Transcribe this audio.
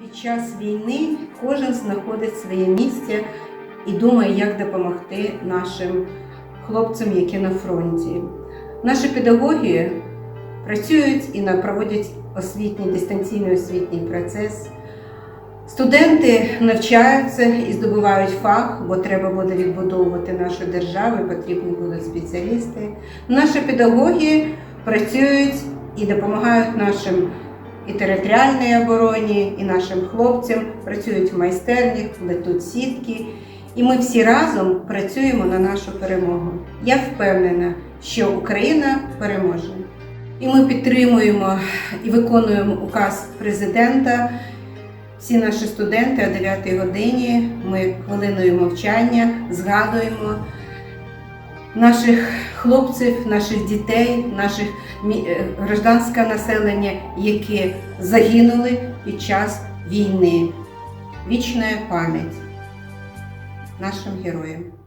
Під час війни кожен знаходить своє місце і думає, як допомогти нашим хлопцям, які на фронті. Наші педагоги працюють і проводять освітній дистанційний освітній процес. Студенти навчаються і здобувають фах, бо треба буде відбудовувати нашу державу, потрібні будуть спеціалісти. Наші педагоги працюють і допомагають нашим і територіальній обороні, і нашим хлопцям, працюють в майстернях, плетуть сітки. І ми всі разом працюємо на нашу перемогу. Я впевнена, що Україна переможе. І ми підтримуємо і виконуємо указ президента. Всі наші студенти о 9 годині ми хвилиною мовчання згадуємо наших хлопців, наших дітей, наших е, гражданське населення, які загинули під час війни. Вічна пам'ять нашим героям.